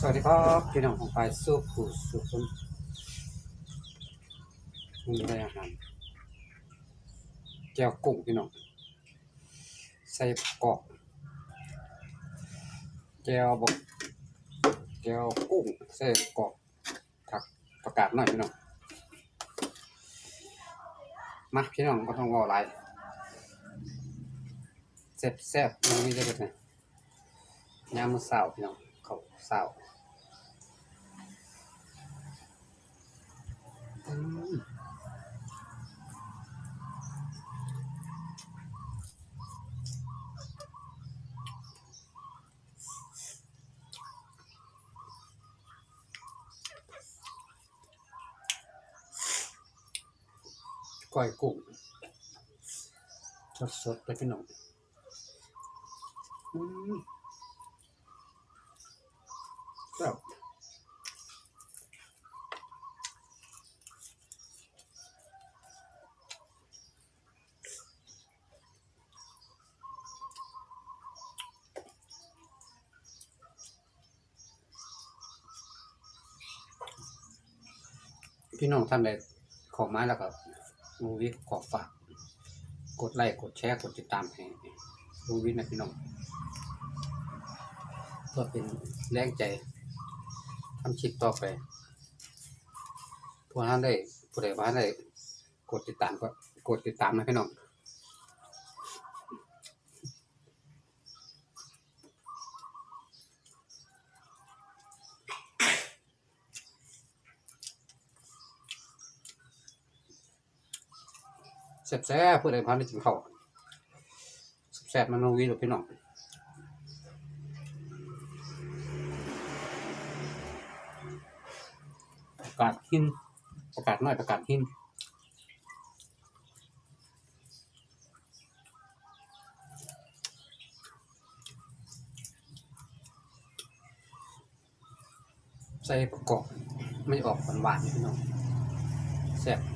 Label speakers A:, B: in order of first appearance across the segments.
A: สวัสดีครับพี่น้องของไปสู้ผู้สู้คนมีได้อาหารแก้วกุ้งพี่น้องใส่กรอกแก้วบกแก้วกุ้งใส่กรอกผักประกาศหน่อยพี่น้องมาพี่น้องก็ต้องรออะไรแซ่บๆมันมีได้แบบไหนยามมื้อเช้าพี่น้องเขาวเช้าอืม ก้อยกุ้งสดๆเลยพี่น้องอืมครับ พี่น้องท่านใดขอไม้แล้วก็ลุงวิทย์ขอฝาก กดไลค์กดแชร์กดติดตามให้ลุงวิทย์นะพี่น้องเพื่อเป็นแรงใจทำคลิปต่อไปผู้ท่านได้ผู้ใดว่าได้กดติดตามก็กดติดตามนะพี่น้อง แซ่บแซ่บเพื่อได้พันได้กินข้าวแซ่บมันลงวิหรอพี่น้องประกาศหินประกาศน้อยประกาศหินใส่ประกอบไม่ออกหวานๆพี่น้องแซ่บ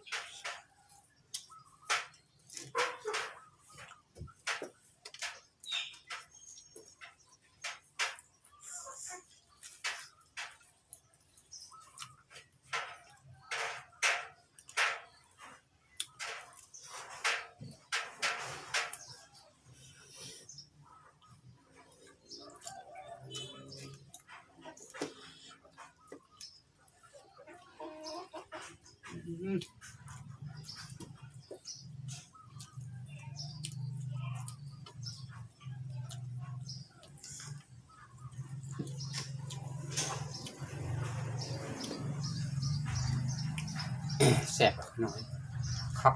B: แสบหน่อ
A: ยครับ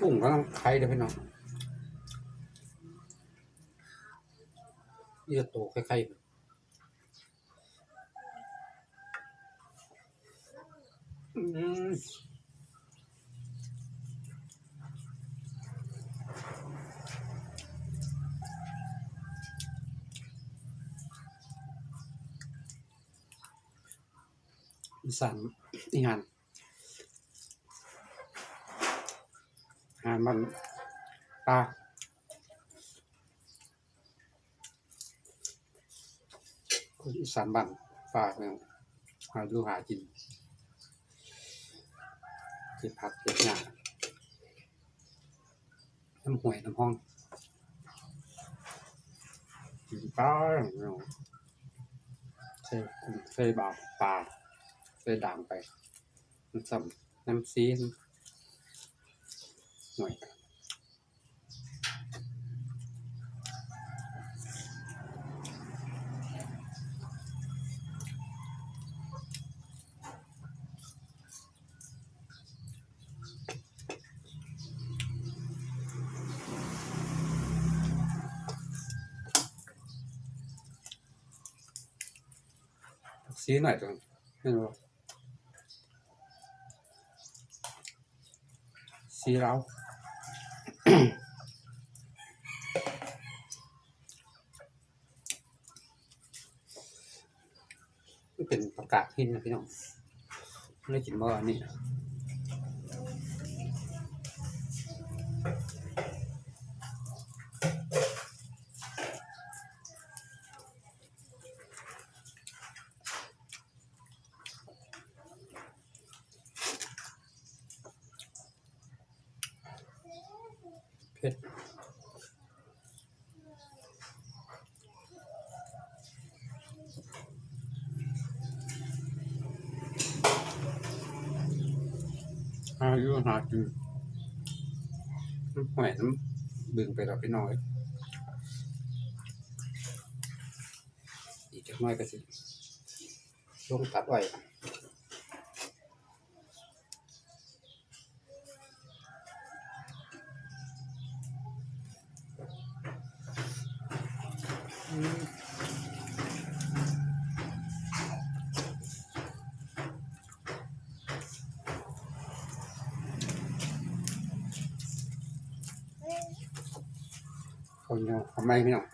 A: กุ้งกำลังไข่เลยพี่น้องนี่จะโตไข่ไข่อีสานอีงาน งานมันปลาคนอีสานบ้านปลาเนี่ยหาดูหากินเก็บผักเก็บหญ้าน้ำห่วยน้ำห้องกินปลาเนาะใส่กุ้งใส่บาปลาใส่ด่างไปน้ำซ้ำน้ำซีน หน่วยซีหน่อยตรงไม่รู้ซีเรา เป็น ประกาศหินนะพี่น้องไม่ได้กินเมื่อวานนี้เผ็ด อายุหากินหอยน้ำบึงไปเราพี่น้อย อีกจักหน้อยก็สิลงตัดไว้อืมคนเดียว ทำไมพี่น้อง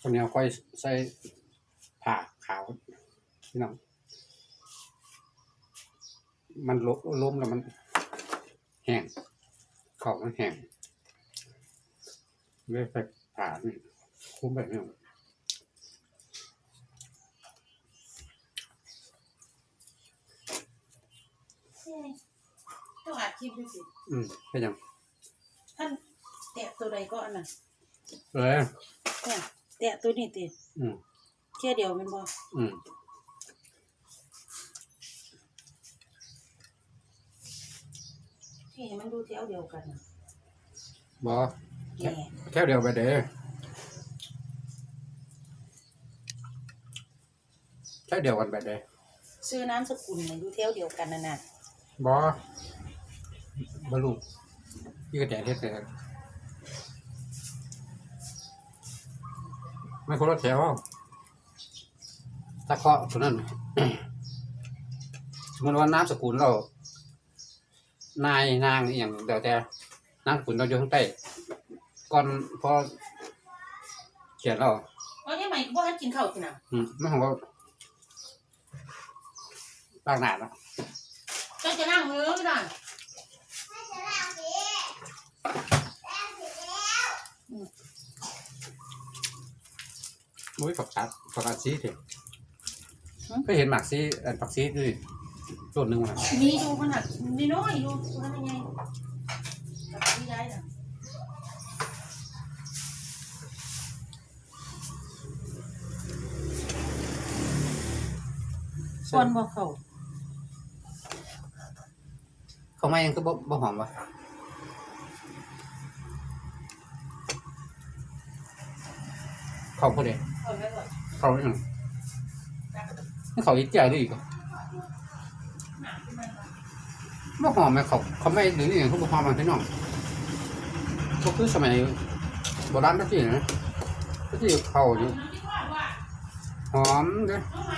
A: คนเดียค่อยใส่ผ่าขาวพี่น้อง มันลบล้มแล้วมันแห้งเขามันแห้งเลยใส่ผ่านี่คุ้มแบบนี้
B: ต้องอาชีพด้วยสิ
A: อืมเป็นยัง
B: ท่านแตะตัวใดก็อันนั้น
A: เออ
B: เนี่ยแตะตัวนี้ติ
A: อืม
B: แค่เดียวแมันบ่
A: อืม
B: ที่ให้มันดูแถวเดียวกันน่ะ
A: บอ
B: แง่
A: แค่เดียวไปเด้อแค่เดียวกันไปเด้อ
B: ซื้อน้ำสกุลน่ะอยู่แถวเดียวกันนั่นน่ะ
A: บอบลูยี่กระแจเทศเลยไม่คนละแถวถ้าเคาะตัวนั้น สมมติว่าน้ำสกุลเรา นายนางอหย่างเดี๋ยวแต่นางสกุลเราอยู่ข้างใต้ก่อนพอเขียนเรา
B: ว่ายังไงบ่ทันกินข้าวสิน่ะ
A: อืมไม่ของเราต่างหนาเนาะ
B: เจ้าจะนั่งมือไม่ได้
A: มุ้ยฝักชัดฝักอาซีเถอะก็เห็นหมากซีอันฝักซีด้วย ต้นหนึ่งว่ะ
B: มีอยู่ขนาดมีน้อยอยู่ตัวนั้นยังไงกับที่ย้ายน่ะคนบ่เข้า
A: เขาไม่ยังก็บ่บ่หอมวะเขาพอดี
B: เอาไว้ก่อน
A: เขาอย่างเขาอีกใจด้วยอีก
B: หนาขึ้นมาก่อน
A: ว่าหอมไหมเขาเขาไม่หรืออย่างเขาบอกหอมมันพี่น้องก็คือสมัยโบราณตะกี้นะตะกี้เขาอยู่
B: น้ำที่ว่าว่า
A: หอมเลย
B: น้องไหม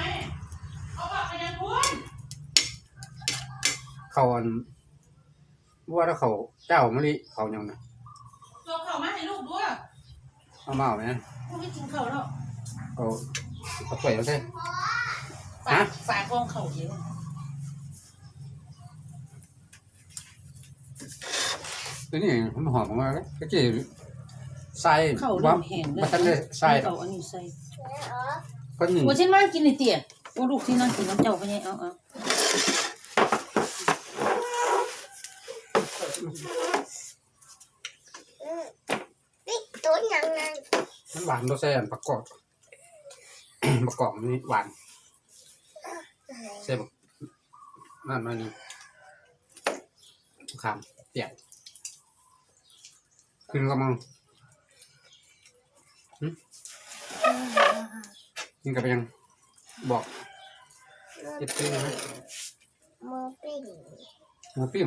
B: เอาว่าไปยังคุณ
A: เขาอันว่าถ้าเขาเจ้ามะลิเขาอย่างนะ
B: ตัวเข่ามาให้ลูกด้วย
A: เอามาเอาไหม
B: ลูกไม่กินเข่าแล้ว
A: เอาเอาไปแล้วใช่
B: ฝากฝากกองเข่าเยอะ
A: ตัวนี้มันหอมมากเลยตะกี้ใส่
B: เข่า
A: ว่า
B: เริ่มแห้งเลย
A: ว่าท่านได้ใส่
B: เข่าอันนี้ใส่
A: ก็หนึ่ง
B: โอ้ฉันมากินในเตี๋ยโอ้ลูกที่นั่งกินน้ำเจ้าไปไงเอาเอา
C: นี่ตัวยังไง
A: มันหวานตัวแซ่บประกอบ ประกอบนี่หวานแซ่บนั่นมานี่คำเปียก ขึ้นกำลังกินกับยัง บอกเจ็บปิ้งไหม
C: โมปิ้ง
A: หมูปิ้ง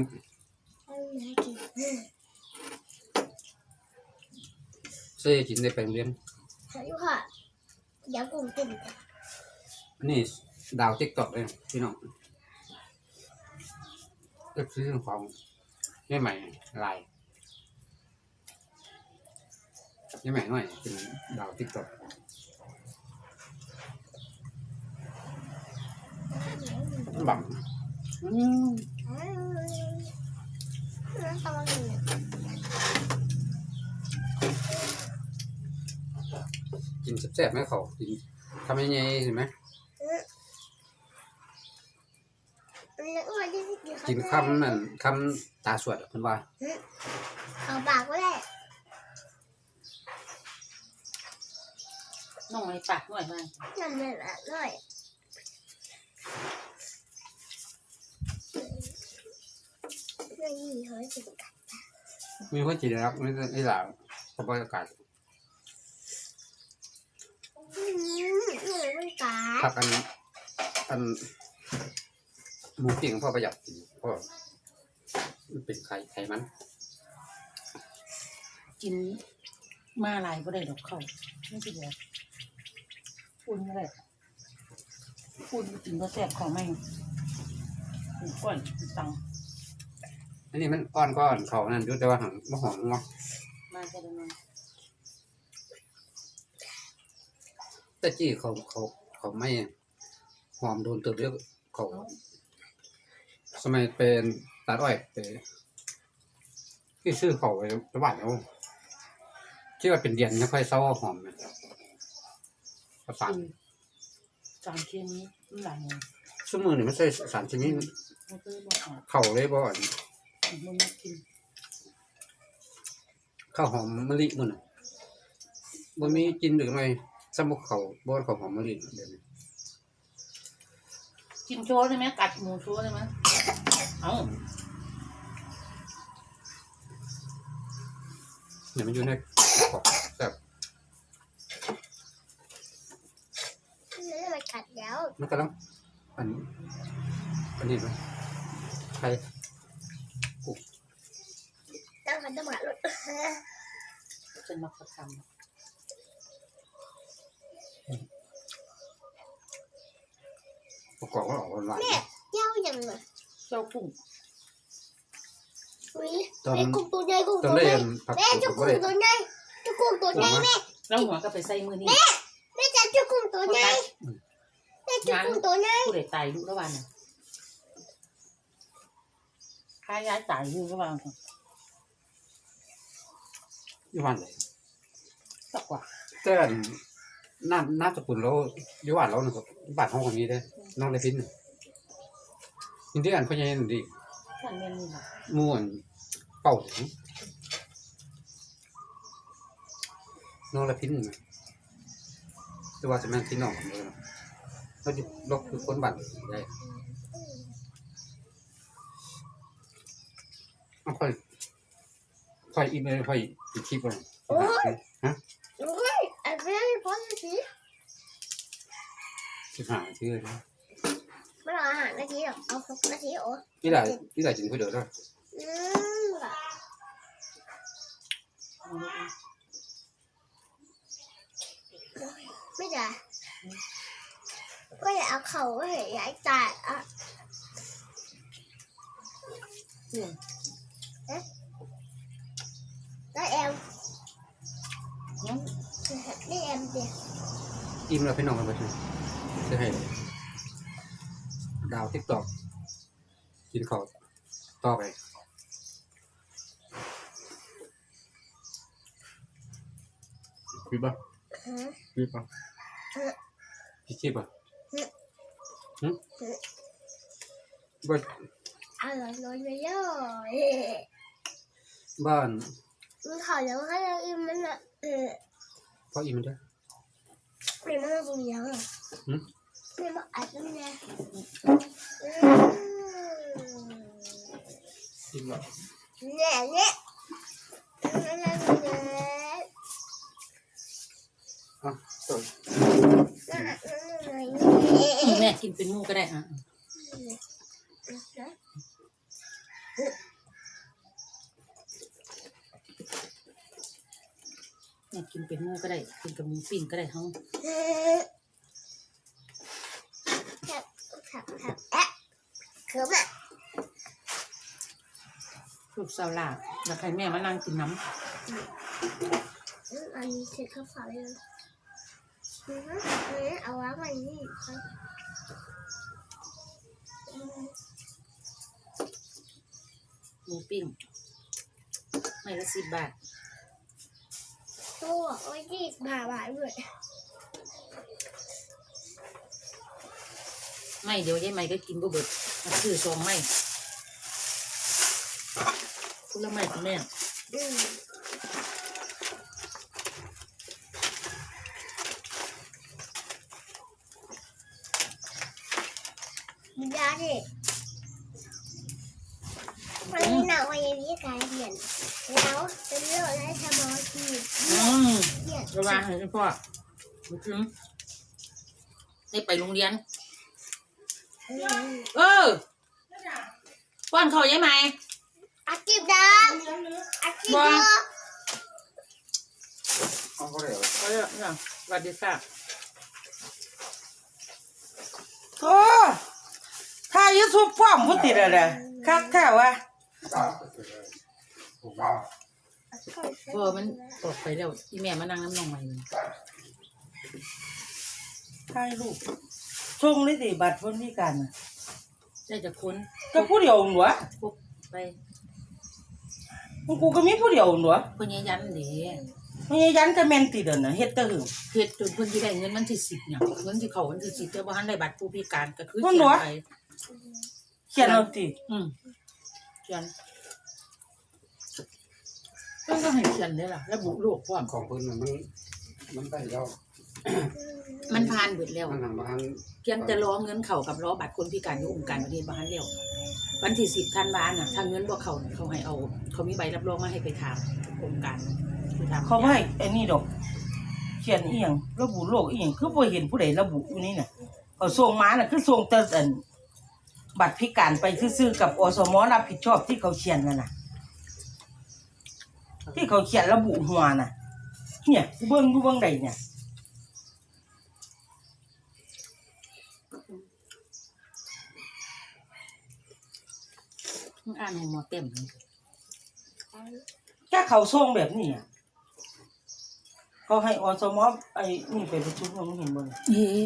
A: เซ่กินได้ไปโรงเรียน
C: สวัสดีค่ะอยากกุ้งกิน
A: อันนี้ดาวติ๊กต็อกเลยพี่น้องก็ซื้อของนี่ใหม่ลาย นี่ใหม่หน่อยเป็นดาวติ๊กต็อกบังอืม
C: อืมน้ำตาลเนี่ย
A: กินแซ่บๆไหมเขากินทำยังไงเห็นไหม
C: แล้ววันที่กิน
A: กินคำนั่นคำตาสวดคุณว่า
C: เอาปากก็ได้
B: น้องไอ้ปากหน่อยมา
C: นั่นแหละด้วยไม่มีเฮ้ยสิ
A: มีคนจีนรักไม่ได้หลาวสบายอากาศ
C: อืมไม่ไม่กา
A: พักอันอันหมูปิ้งพ่อประหยัดกินพ่อมันเป็นไข่ไขมัน
B: กินมาหลายก็ได้ดอกเข่าไม่กินเล ยอุ่นอะไรอุ่นกินก็แซ่บของไม่อุ่นก้อนตัง
A: อันนี้มันอ่อนก้อนเขานั่นอยุ่แต่ว่าหังมะหอมเนาะ
B: มาแค่นั้น
A: แต่จี้เขาเขาเขาไม่หอมโดนตัวเรียกเขาสมัยเป็นตัดอ้อยไปที่ซื้อเขาไประบาดแล้วที่ว่าเป็นเดียนไม่ค่อยเศร้าหอมนะ ประสาน
B: สารเคมีมันหลายอย่าง
A: ซุ้มมือนี่ไม่ใช่สารชนิด
B: มันก็บอกอะ
A: เข่าเลยบ่อน
B: มันไม่กิน
A: ข้าวหอมมะลิมันน่ะบ่มีกินหรือไม่สมุกเขาบ่ข้าวหอมมะลิเดี๋ยวนี้
B: กินโชว์ได้ไหมกัดหมูโชว์ได้ไหมเอ้า
A: เดี๋ยวมันอยู่ในกรอบแต่
C: นี่มันกัดแล้ว
A: มันก็ต้องอันอันนี้ไหมใคร
C: ต้องขันต้องหมาลุด
B: เป็นมักประค
A: ประกอบก็ออกหวาน
C: เจ้าอย่างเลยำ
B: เจ้ากุ้ง
C: อุ้ย
A: ๆตอน
C: ไอ้กุ้งตัวใหญ่กุ้ง
A: ตอ
C: ตั
A: น
C: ว
A: เล่
C: ใหญ่
A: นผัก
C: แม่
A: กู
C: เจ้า
A: ก็
C: กุ้ง
A: ได้
C: ตัวใหญ่เจ้ากุ้งตัวใหญ่แม่
B: แล้วหัวก็ไปใส่มือนี่
C: แม่จะเจ้ากุ้งตัวใหญ่ แม่เจ้ากุ้งตัวใหญ่
B: ผู้ใดตายอยู่ระหว่างน่ะค้าย้ายตายอยู่ระหว่าง
A: อยู่หวานเลย
B: สักกว่า
A: แต่อันน้ำน้ำสกุลเราอยู่หวานเรานะครับบ้านห้องคนนี้ได้อน้องได้พินน่ะอินเดียนพ่อใหญ่นั่นดิ
B: ท่านแม่นี่แหละ
A: ม่วนเป่าถึงน้องละพินน่ะแต่ว่าจะแม่นพี่น้องกันเลยนะ เราจะลบคือคนบ้านได้เอาค่อยค่อยอีเมลค่อยอีกคลิปก่อนฮะ
C: โอ้ยไอ้เพื่อนพ่อที
A: สิบห้านาทีเลยนะ
C: ไม่รออาหารนาทีหรอก เอาหกนาทีโอ้
A: พี่ได้พี่ได้กินก๋วยเตี๋ยวแล้ว
C: อืมไม่ได้ ก็อย่าเอาเขาก็เห็นยายตายอะ
B: อืม
C: แล้วแอม
B: เนาะ
C: นี่แอมเดียว
A: อิ่มแล้วพี่น้องกันไปสิจะให้ดาวทิกตอกกินข้าวต่อไปพี่บ้า
C: ฮะ
A: พี่บ้าพี่คิดบ้าหืม บ้าน
C: อร่อยเลยเลย
A: บ้าน
C: มันขอแล้วให้เราอิ่มมันอะเออ
A: พ่ออิ่มมันได้
C: ไม่มาตรงนี้อะ
A: หืม
C: ไม่มาอัดตรงนี้
A: อิ่มแล้ว
C: เนี่ยเนี่ย
A: อะต่อ
B: แม่กินเป็นหมูก็ได้อะแม่กินเป็นหมูก็ได้ กินกับหมูปิ้งก็ได้เฮา
C: คือแบบ
B: ลูกสาวลาบแล้วใครแม่มานั่งกินน้
C: อันนี้คือข้าวฝาเลย เอาไว้ใหม่นี่ครับำ
B: หมูปิ้งไม่ละสิบบาท
C: ตัวโอ้ยยี่สิบบาทด้วย
B: ไม่เดี๋ยวยายใหม่ก็กินบ่เบิดมาซื้อซองไม่คุณละไม่คุณแม่
C: อืมยาดิวันนี้หนักวันนี้กายเปลี่ยนแล้วจะเลือกได้ทำอะไรที
B: อืม
C: เปลี่ยน
B: ระวังให้พ่อมาถึงได้ไปโรงเรียน เออป้อนเขาวยังไหม
C: อากิบดังอากิบดัง
A: เอาด้เหรอ
B: เขาเรียกเนี่ยสวัสดีค่ะ
D: โอ้ถ้ายูทูบป้อมพุติดอะไรคักแท้วะ
A: ผมว่า
B: เออมันออกไปแล้วอีแม่มานั่งน้ำนองใหม่มัน
D: ถ่ายรูปช่วงนี้สิบัตรคนพิการน่ะ
B: ได้จะค้น
D: ก็ผู้เดียวหนัว
B: พวกไป
D: กูก็มีผู้เดียวหนัว
B: เพื่อนยันเด้
D: ไม่ยันจะแม่นติดเด้อน่ะเฮ็ดแตะหึง
B: เฮ็ดจนเพิ่นสิได้เงินวันที่สิบเนี่ยเงินที่เขาวันที่สิบแต่ว่าหันได้บัตรผู้พิการก็คือ
D: มัน
B: เขี
D: หร
B: ย
D: อ
B: นไป
D: เขียนเอาติ
B: อืมเขียน เพิ่นก็ให้เขียนได้ล่ะระบุโรคพร้อม
A: ของเพิ่นน่ะมัน มันได้แล้ว
B: มันผ่านเบิดแล้ว
A: มันทางบ้าน
B: เพียงแต่รอเงินเข้ากับรอบัตรคนพิการอยู่องค์การประเทศบ่ทันแล้ววันที่สิบธันวาน่ะถ้าเงินบ่เข้าน่ะเขาให้เอา เขามีใบรับรองมาให้ไปถามองค์การไปถาม
D: เขาบ่ให้ไอ้นี่ดอก เขียนอีหยังระบุโรคอีหยังคือบ่เห็นผู้ใดระบุอยู่นี่น่ะเขาส่งมาน่ะคือส่งแต่อันบัตรพิการไปซื่อๆกับอสมรับผิดชอบที่เขาเขียนนั่นน่ะ ที่เขาเขียนระบุหัวน่ะ เนี่ยกูเบิ่งกูเบิ่งได้เนี่ย
B: อ่านให้หมอเต็มเลย
D: แค่เขาส่งแบบนี้อะเขาให้อสมไอ้นี่ไปประชุมมึงเห็นบ่เนี่ย
B: เอ๊